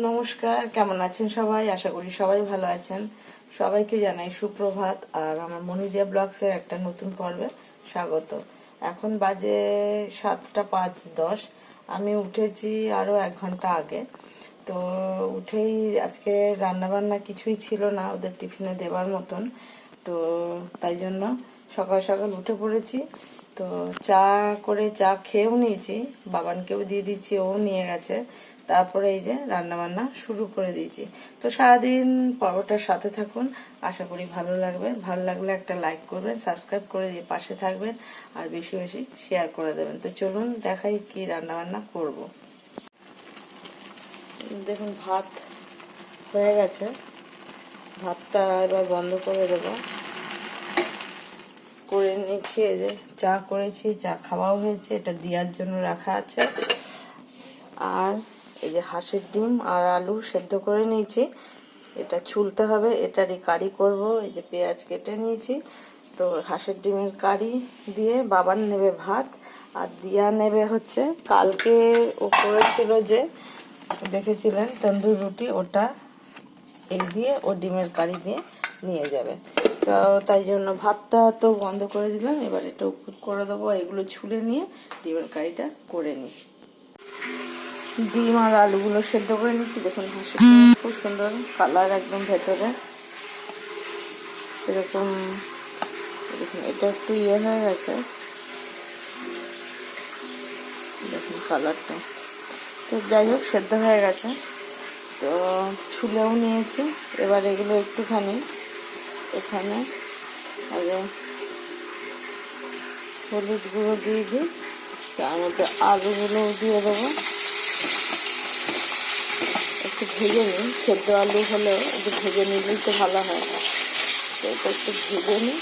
নমস্কার, কেমন আছেন সবাই? আশা করি সবাই ভালো আছেন। সবাইকে জানাই সুপ্রভাত, আর আমার মনিদিয়া ব্লগসের একটা নতুন পর্বে স্বাগত। এখন বাজে সাতটা পাঁচ দশ। আমি উঠেছি আরও এক ঘণ্টা আগে। তো উঠেই আজকে রান্নাবান্না কিছুই ছিল না, ওদের টিফিনে দেওয়ার মতন। তো তাই জন্য সকাল সকাল উঠে পড়েছি। তো চা করে চা খেয়েও নিয়েছি, বাবানকেও দিয়ে দিচ্ছি, ও নিয়ে গেছে। তারপরে এই যে রান্না বান্না শুরু করে দিয়েছি। তো সারাদিন পর্বটার সাথে থাকুন, আশা করি ভালো লাগবে। ভালো লাগলে একটা লাইক করবেন সাবস্ক্রাইব করে দিয়ে পাশে থাকবেন আর বেশি বেশি শেয়ার করে দেবেন। তো চলুন দেখাই কি রান্না বান্না করব। দেখুন, ভাত হয়ে গেছে। ভাতটা এবার বন্ধ করে দেবো। করে নিচ্ছি এই যে চা করেছি চা খাওয়াও হয়েছে, এটা দেওয়ার জন্য রাখা আছে। আর এই যে হাঁসের ডিম আর আলু সেদ্ধ করে নিয়েছি। এটা ছুলতে হবে, এটারই কারি করব, এই যে পেঁয়াজ কেটে নিয়েছি। তো হাঁসের ডিমের কারি দিয়ে বাবার নেবে ভাত আর দিয়া নেবে হচ্ছে, কালকে ও করেছিল যে, দেখেছিলেন তন্দুর রুটি, ওটা এই দিয়ে ও ডিমের কারি দিয়ে নিয়ে যাবে। তো তাই জন্য ভাতটা তো বন্ধ করে দিলাম, এবার এটা উপর করে দেবো, এগুলো ছুলে নিয়ে ডিমের কারিটা করে নিই। ডিম আর আলুগুলো সেদ্ধ করে নিচ্ছি দেখুন ডিম খুব সুন্দর কালার একদম ভেতরে। এরকম, দেখুন, এটা একটু ইয়ে হয়ে গেছে। দেখুন কালারটা। তো যাই হোক, সেদ্ধ হয়ে গেছে। তো ছুলেও নিয়েছি। এবার এগুলো একটুখানি এখানে আগে হলুদ গুঁড়ো দিয়ে দিই। তার মধ্যে আলুগুলোও দিয়ে দেবো। ভেজে নিই। সেদ্ধ আলু হলে একটু ভেজে নিলেই তো ভালো হয়। তো এটা একটু ভেজে নিই।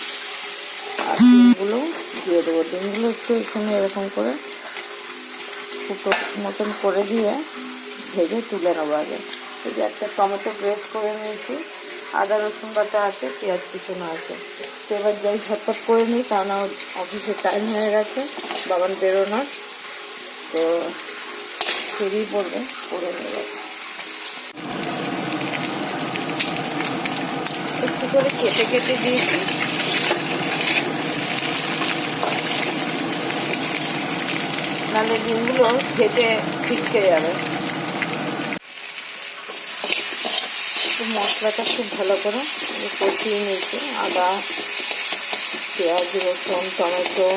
আর ডিমগুলো দিয়ে দেবো। ডিমগুলো একটু এখানে এরকম করে ফুটো মতন করে দিয়ে ভেজে তুলে নেব আগে। এই যে একটা টমেটো গ্রেট করে নিয়েছি। আদা, রসুন বাটা আছে, পেঁয়াজ কুচনো আছে। তো এবার যাই ঝটপট করে নিই কেননা অফিসের টাইম হয়ে গেছে বাবান বেরোনোর। তো ফেরি পড়বে, করে নেব। একটু করে কেটে কেটে দিয়েছি। নাহলে ডিমগুলো ফেটে ছিটকে যাবে। মশলাটা খুব ভালো করে কষিয়ে নিয়েছি। আদা, পেঁয়াজ, রসুন, টমেটো,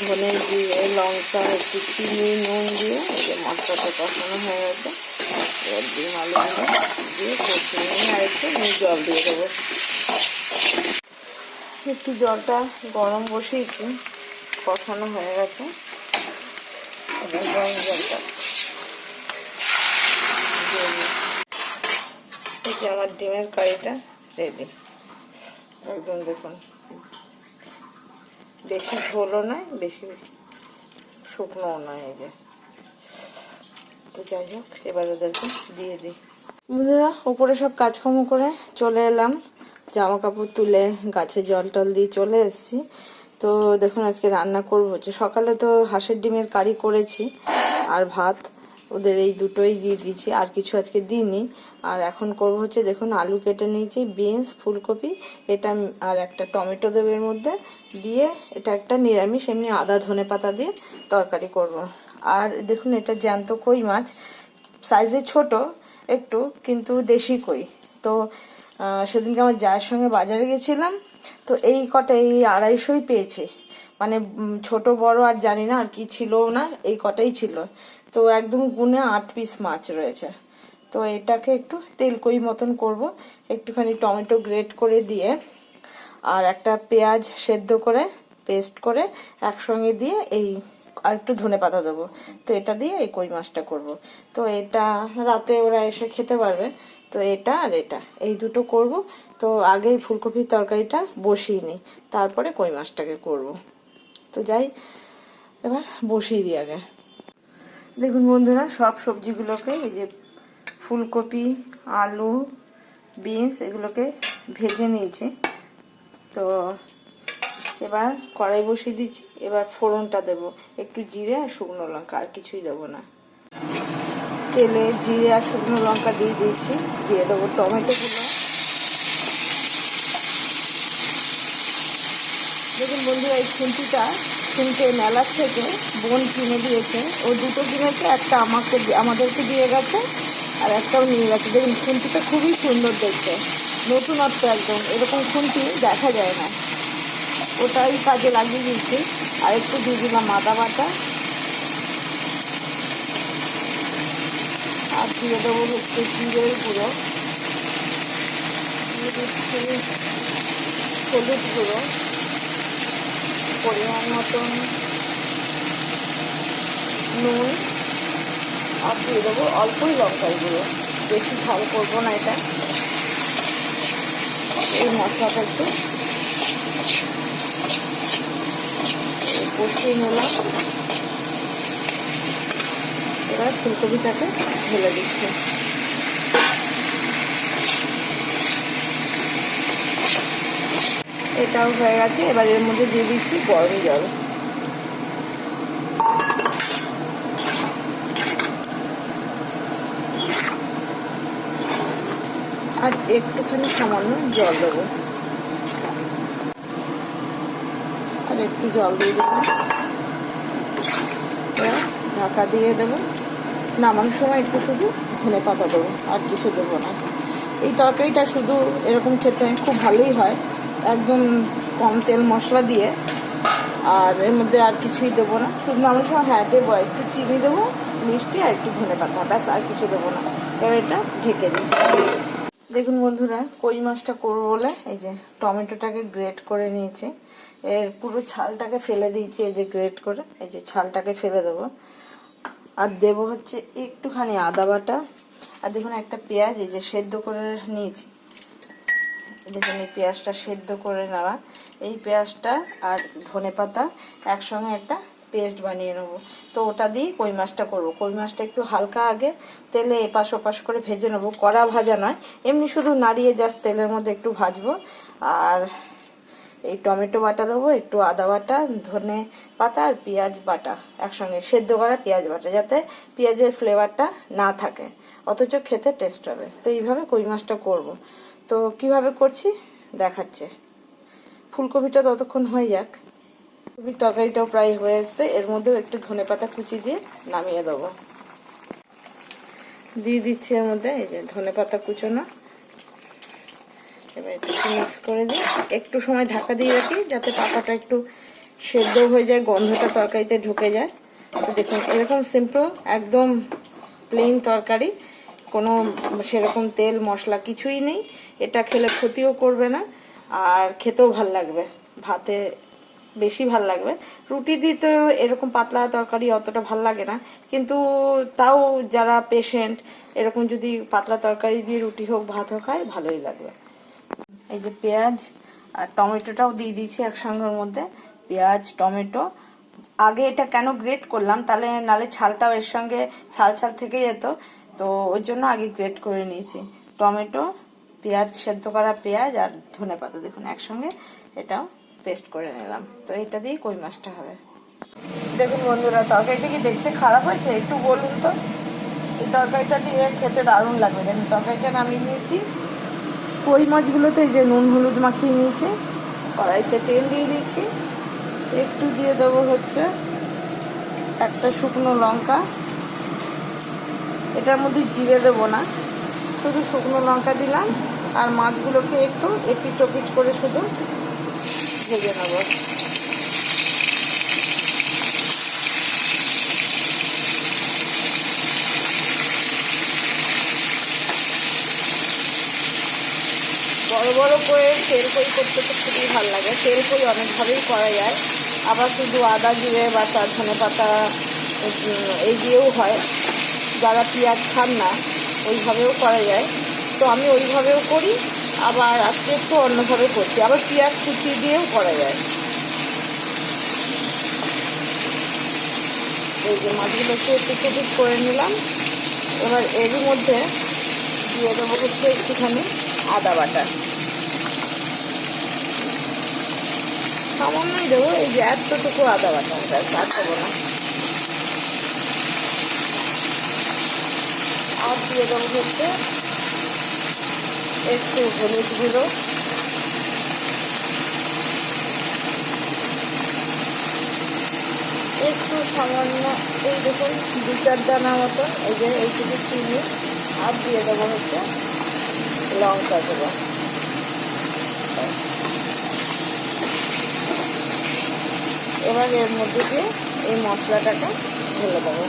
ধনে দিয়ে লঙ্কা, একটু চিনি, নুন দিয়ে মশলাটা কষানো হয়ে গেছে। এবার ডিম আলুগুলো দিয়ে কষিয়ে নিয়ে আর জল দিয়ে দেবো একটু জলটা গরম বসিয়েছি, কষানো হয়ে গেছে। এবার গরম জলটা এই আমার ডিমের কারিটা রেডি একদম দেখুন, বেশি ঝোলও নয়, বেশি শুকনোও নয় এই যে। তো যাই হোক, এবার ওদেরকে দিয়ে দিই। বন্ধুরা, উপরে সব কাজকর্ম করে চলে এলাম। জামা কাপড় তুলে গাছে জল টল দিয়ে চলে এসেছি। তো দেখুন, আজকে রান্না করব হচ্ছে। সকালে তো হাঁসের ডিমের কারি করেছি আর ভাত। ওদের এই দুটোই দিয়ে দিয়েছি, আর কিছু আজকে দিইনি। আর এখন করব হচ্ছে, দেখুন, আলু কেটে নিয়েছি, বিনস, ফুলকপি, এটা আর একটা টমেটো দেবো এর মধ্যে। দিয়ে এটা একটা নিরামিষ, এমনি আদা ধনে পাতা দিয়ে তরকারি করব। আর দেখুন, এটা জ্যান্ত কই মাছ। সাইজে ছোট, একটু, কিন্তু দেশি কই। তো সেদিনকে আমার যার সঙ্গে বাজারে গেছিলাম। তো এই কটা, এই আড়াইশোই পেয়েছে। মানে ছোট, বড় আর জানি না আর কি ছিল না, এই কটাই ছিল। তো একদম গুনে আট পিস মাছ রয়েছে। তো এটাকে একটু তেল কই মতন করব। একটুখানি টমেটো গ্রেট করে দিয়ে, আর একটা পেঁয়াজ সেদ্ধ করে, পেস্ট করে, একসঙ্গে দিয়ে এই আর একটু ধনে পাতা দেবো। তো এটা দিয়ে এই কই মাছটা করব। তো এটা রাতে ওরা এসে খেতে পারবে। তো এটা আর এটা, এই দুটো করব। তো আগেই ফুলকপির তরকারিটা বসিয়ে নিই, তারপরে কই মাছটাকে করব। তো যাই, এবার বসিয়ে দিই আগে। দেখুন বন্ধুরা, সব সবজিগুলোকে এই যে ফুলকপি, আলু, বিনস, এগুলোকে ভেজে নিয়েছি। তো এবার কড়াই বসিয়ে দিচ্ছি। এবার ফোড়নটা দেব। একটু জিরে আর শুকনো লঙ্কা, আর কিছুই দেবো না। তেলে জিরে আর শুকনো লঙ্কা দিয়ে দিয়েছি। দিয়ে দেবো টমেটোগুলো দেখুন বন্ধুরা, এই খুন্তিটা খুনতে মেলার থেকে বোন কিনে দিয়েছে। ও দুটো কিনেছে, একটা আমাকে আমাদেরকে দিয়ে গেছে আর একটাও নিয়ে গেছে। দেখুন, খুন্তিটা খুবই সুন্দর দেখতে। নতুনত্ব একদম। এরকম খুন্তি দেখা যায় না। ওটাই কাজে লাগিয়ে দিয়েছি। আর একটু দিয়ে দিলাম আদা বাটা। আর দিয়ে দেবো হচ্ছে জিরের গুঁড়ো। হলুদ গুঁড়ো। পরিমাণ মতন নুন। আর দিয়ে দেবো অল্পই লঙ্কার গুঁড়ো। বেশি ঝাল করব না এটা। এই মশলাটা একটু কষিয়ে নিলাম। এবার ফুলকপিটাকে ঢেলে দিচ্ছি। এটাও হয়ে গেছে। এবার এর মধ্যে দিয়ে দিচ্ছি গরম জল। আর একটুখানি সামান্য জল দেবো। আর একটু জল দিয়ে দেবো ঢাকা দিয়ে দেবো। নামানোর সময় একটু শুধু ধনে পাতা দেবো, আর কিছু দেবো না। এই তরকারিটা শুধু এরকম খেতে খুব ভালোই হয়। একদম কম তেল মশলা দিয়ে। আর এর মধ্যে আর কিছুই দেবো না। শুধু নামানোর সময় হ্যাঁ দেবো একটু চিনি দেবো, মিষ্টি আর একটু ধনে পাতা। ব্যাস, আর কিছু দেবো না। এবার এটা ঢেকে দিই। দেখুন বন্ধুরা, কই মাছটা করব বলে? এই যে টমেটোটাকে গ্রেট করে নিয়েছি। এর পুরো ছালটাকে ফেলে দিয়েছি, এই যে গ্রেট করে। এই যে ছালটাকে ফেলে দেবো। আর দেব হচ্ছে একটুখানি আদা বাটা। আর দেখুন একটা পেঁয়াজ, এই যে সেদ্ধ করে নিয়েছি। দেখুন এই পেঁয়াজটা সেদ্ধ করে নেওয়া। এই পেঁয়াজটা আর ধনে পাতা একসঙ্গে একটা পেস্ট বানিয়ে নেব। তো ওটা দিয়ে কই মাছটা করব? কই মাছটা একটু হালকা আগে তেলে এপাশ ওপাশ করে ভেজে নেব। কড়া ভাজা নয়, এমনি শুধু নাড়িয়ে জাস্ট তেলের মধ্যে একটু ভাজবো। আর এই টমেটো বাটা দেবো, একটু আদা বাটা, ধনে পাতা আর পেঁয়াজ বাটা একসঙ্গে, সেদ্ধ করা পেঁয়াজ বাটা যাতে পেঁয়াজের ফ্লেভারটা না থাকে, অথচ খেতে টেস্ট হবে। তো এইভাবে কই মাছটা করব। তো কীভাবে করছি? দেখাচ্ছে। ফুলকপিটা ততক্ষণ হয়ে যাক। ফুলকপির তরকারিটাও প্রায় হয়ে এসছে। এর মধ্যেও একটু ধনে পাতা কুচি দিয়ে নামিয়ে দেবো। দিয়ে দিচ্ছি এর মধ্যে এই যে ধনে পাতা কুচোনো। এবার একটু মিক্স করে দিই। একটু সময় ঢাকা দিয়ে রাখি, যাতে পাতাটা একটু সেদ্ধ হয়ে যায়, গন্ধটা তরকারিতে ঢুকে যায়। তো দেখুন, এরকম সিম্পল একদম প্লেন তরকারি। কোনো সেরকম তেল, মশলা কিছুই নেই। এটা খেলে ক্ষতিও করবে না, আর খেতেও ভালো লাগবে। ভাতে বেশি ভালো লাগবে। রুটি দিয়ে তো এরকম পাতলা তরকারি অতটা ভালো লাগে না। কিন্তু তাও যারা পেশেন্ট এরকম যদি পাতলা তরকারি দিয়ে রুটি হোক ভাত হোক খায়, ভালোই লাগবে। এই যে পেঁয়াজ আর টমেটোটাও দিয়ে দিয়েছি একসঙ্গের মধ্যে। পেঁয়াজ, টমেটো। আগে এটা কেন গ্রেট করলাম? তাহলে নালে ছালটাও এর সঙ্গে ছাল ছাল থেকে যেত। তো ওই জন্য আগে গ্রেট করে নিয়েছি। টমেটো, পেঁয়াজ, সেদ্ধ করা পেঁয়াজ আর ধনে পাতা। দেখুন, একসঙ্গে এটাও পেস্ট করে নিলাম। তো এটা দিয়ে কই মাছটা হবে? দেখুন বন্ধুরা, তরকারিটা কি দেখতে খারাপ হয়েছে? একটু বলুন তো। এই তরকারিটা দিয়ে খেতে দারুণ লাগবে। দেখুন, তরকারিটা নামিয়ে নিয়েছি। কই মাছগুলোতে যে নুন হলুদ মাখিয়ে নিয়েছি, কড়াইতে তেল দিয়ে দিয়েছি। একটু দিয়ে দেবো হচ্ছে একটা শুকনো লঙ্কা। এটার মধ্যে জিরে দেবো না, শুধু শুকনো লঙ্কা দিলাম। আর মাছগুলোকে একটু এপিট ওপিট করে শুধু ভেজে নেব। বড় করে তেল কই করতে তো খুবই ভালো লাগে। তেল কই অনেকভাবেই করা যায়। আবার শুধু আদা জিরে বা চার ধনে পাতা এই দিয়েও হয়। যারা পেঁয়াজ খান না, ওইভাবেও করা যায়। তো আমি ওইভাবেও করি, আবার আজকে একটু অন্যভাবে করছি। আবার পেঁয়াজ কুচি দিয়েও করা যায়। এই যে মাছগুলোকে একটু টুকুট করে নিলাম। এবার এরই মধ্যে দিয়ে দেবো হচ্ছে একটুখানি আদা বাটা। সামান্যই দেবো, এই যে এতটুকু আদা বাটা ব্যাস আর দেবো না। আর দিয়ে দেবো হচ্ছে একটু হলুদ গুঁড়ো। একটু সামান্য এই দেখুন দু চার দানা মতন, এই যে এইটুকু চিনি, আর দিয়ে দেবো হচ্ছে লঙ্কা দেবো এবার এর মধ্যে দিয়ে এই মশলাটাকে ঢেলে দেবো।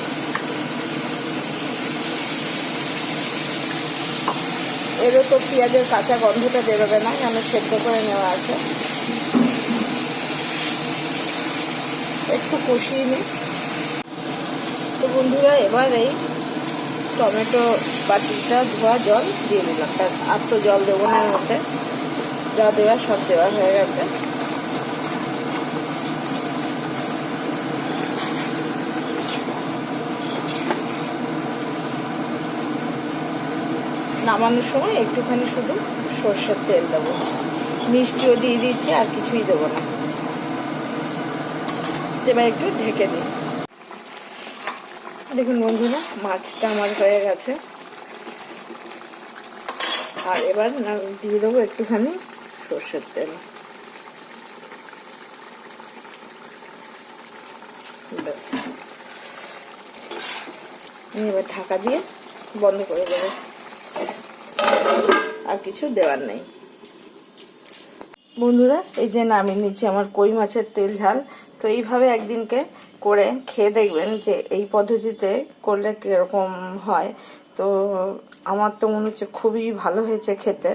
এরও তো পেঁয়াজের কাঁচা গন্ধটা বেরোবে না, কেন সেদ্ধ করে নেওয়া আছে। একটু কষিয়ে নিই। তো বন্ধুরা, এবার এই টমেটো বাটিটা ধোয়া জল দিয়ে দিলাম। আর তো জল দেবো না এর মধ্যে। যা দেওয়া সব দেওয়া হয়ে গেছে। নামানোর সময় একটুখানি শুধু সর্ষের তেল দেবো। মিষ্টিও দিয়ে দিয়েছি আর কিছুই দেবো না। এবার একটু ঢেকে দিই। দেখুন বন্ধুরা, মাছটা আমার হয়ে গেছে। আর এবার দিয়ে দেবো একটুখানি সর্ষের তেল। ব্যাস। এবার ঢাকা দিয়ে বন্ধ করে দেবো। আর কিছু দেওয়ার নেই। বন্ধুরা, এই যে নামিয়ে নিচ্ছি আমার কই মাছের তেল ঝাল। তো এইভাবে একদিনকে করে খেয়ে দেখবেন যে এই পদ্ধতিতে করলে কীরকম হয়। তো আমার তো মনে হচ্ছে খুবই ভালো হয়েছে খেতে।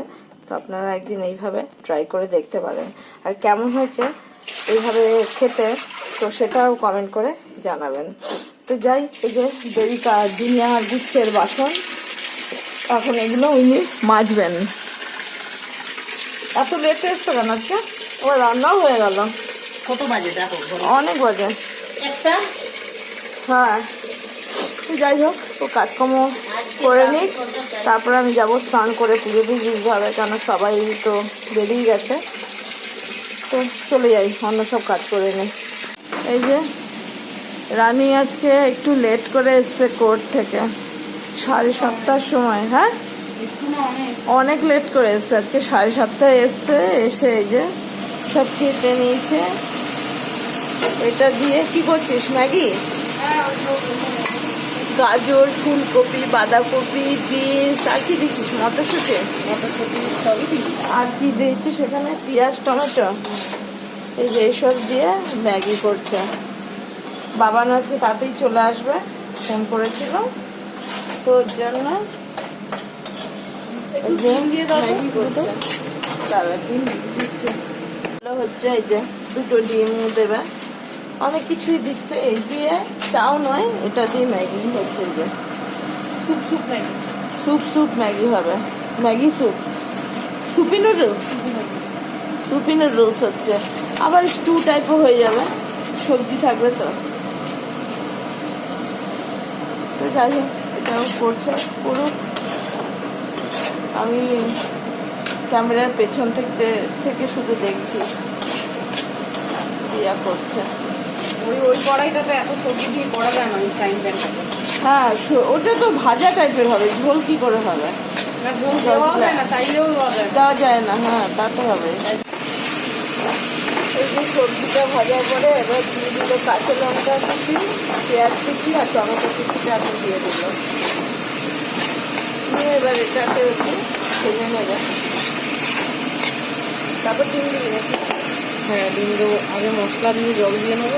তো আপনারা একদিন এইভাবে ট্রাই করে দেখতে পারেন। আর কেমন হয়েছে এইভাবে খেতে, তো সেটাও কমেন্ট করে জানাবেন। তো যাই, এই যে দেবিকা দুনিয়া গুচ্ছের বাসন। এখন এগুলো উনি মাজবেন। এত লেট এসছো কেন আজকে? আমার রান্নাও হয়ে গেল। কত বাজে? দেখো অনেক বাজে। একটা? হ্যাঁ। যাই হোক তো কাজকর্ম করে নিই তারপরে আমি যাব স্নান করে পুজো দিয়ে দিতে হবে কেন সবাই তো বেরিয়ে গেছে। তো চলে যাই অন্য সব কাজ করে নিই। এই যে রানী আজকে একটু লেট করে এসছে কোর্ট থেকে। সাড়ে সাতটার সময় হ্যাঁ? অনেক লেট করে এসছে। আজকে সাড়ে সাতটায় এসছে এসে এই যে সব খেতে নিয়েছে। এটা দিয়ে কি করছিস ম্যাগি? গাজর ফুলকপি বাঁধাকপি বিনস আর কি দিচ্ছিস? মটরশুঁটি। আর কি দিয়েছি সেখানে পেঁয়াজ টমেটো। এই যে এইসব দিয়ে ম্যাগি করছে। বাবান আজকে তাতেই চলে আসবে ফোন করেছিল। তো ওর জন্য এই যে ম্যাগি করছে চালা ডিম দিচ্ছে। হচ্ছে এই যে দুটো ডিম দেবে। অনেক কিছুই দিচ্ছে। এই দিয়ে চাও নয় এটা দিয়ে ম্যাগি হচ্ছে যে। Soup soup Maggi. Soup soup Maggi হবে। Maggi soup. Soupy noodles? Soupy noodles. হচ্ছে। আবার স্টু টাইপও হয়ে যাবে। সবজি থাকবে তো। তো যাই হোক। এটাও করছে পুরো। আমি ক্যামেরার পেছন থেকে থেকে শুধু দেখছি। ইয়া করছে। ওই ওই কড়াইটাতে এত সবজি দিয়ে করা যায় না ওই ফ্রাইং প্যানটাতে হ্যাঁ ওটা তো ভাজা টাইপের হবে ঝোল কি করে হবে? না ঝোল দেওয়াও যায় না চাইলেও দেওয়া যায় না। দেওয়া যায় না হ্যাঁ তা তো হবে। যে সবজিটা ভাজার পরে এবার দিয়ে দিল কাঁচা লঙ্কা কুচি পেঁয়াজ কুচি আর টমেটো কুচিটা আপনি দিয়ে দিল। দিয়ে এবার এটাকে একটু ভেজে নেবে। তারপর ডিম দিয়ে নাকি হ্যাঁ ডিম দেবো। আগে মশলা দিয়ে জল দিয়ে নেব।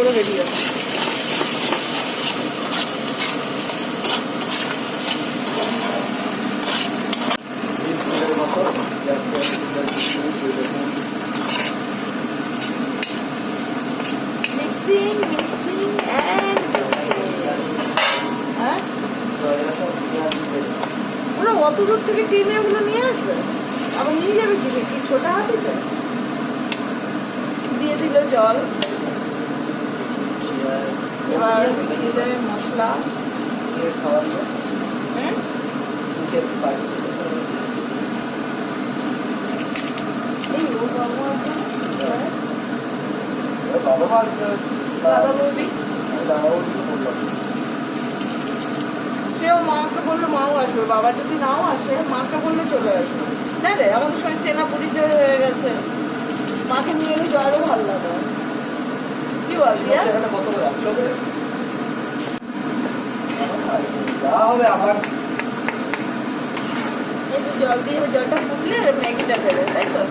করে রেডি মিক্সিং ওরা অত দূর থেকে ওগুলো নিয়ে আসবে? নিয়ে যাবে কি? দিয়ে জল। এবার বৌদি সেও মাকে বলল, মাও আসবে। বাবা যদি নাও আসে, মাকে বললে চলে আসবে। না রে, আমাদের সঙ্গে চেনা পরিচয় হয়ে গেছে। মাকে নিয়ে এলে আরও ভালো লাগে কি বল দিয়া এই যে জল দিয়ে জলটা ফুটলে ম্যাগিটা দেবে তাই তো?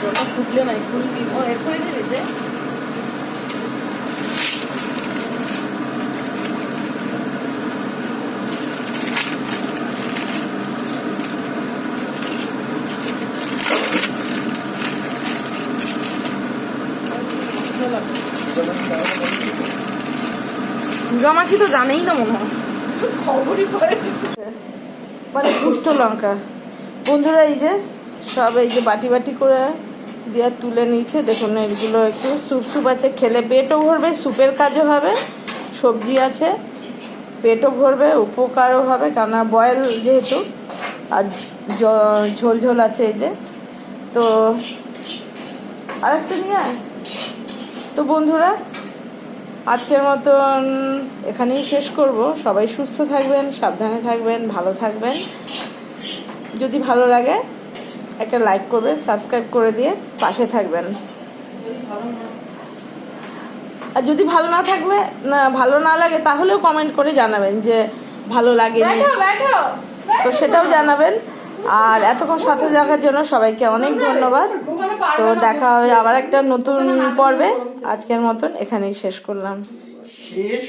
জলটা ফুটলে নাই ফুলবি ও এক্ষুনি দিয়ে দিতে সুজামাছি তো জানেই না মনে হয়। মানে পুষ্ট লঙ্কা। বন্ধুরা, এই যে সব এই যে বাটি বাটি করে দিয়ে তুলে নিয়েছে। দেখুন, এগুলো একটু স্যুপ স্যুপ আছে। খেলে পেটও ভরবে স্যুপের কাজও হবে, সবজি আছে, পেটও ভরবে, উপকারও হবে। কেননা বয়েল যেহেতু, আর ঝোল ঝোল আছে এই যে। তো আরেকটা নিয়ে তো বন্ধুরা আজকের মতন এখানেই শেষ করব। সবাই সুস্থ থাকবেন সাবধানে থাকবেন ভালো থাকবেন। যদি ভালো লাগে একটা লাইক করবেন সাবস্ক্রাইব করে দিয়ে পাশে থাকবেন। আর যদি ভালো না থাকবে না ভালো না লাগে তাহলেও কমেন্ট করে জানাবেন যে ভালো লাগেনি। তো সেটাও জানাবেন। আর এতক্ষণ সাথে থাকার জন্য সবাইকে অনেক ধন্যবাদ। তো দেখা হবে আবার একটা নতুন পর্বে। আজকের মতন এখানেই শেষ করলাম। শেষ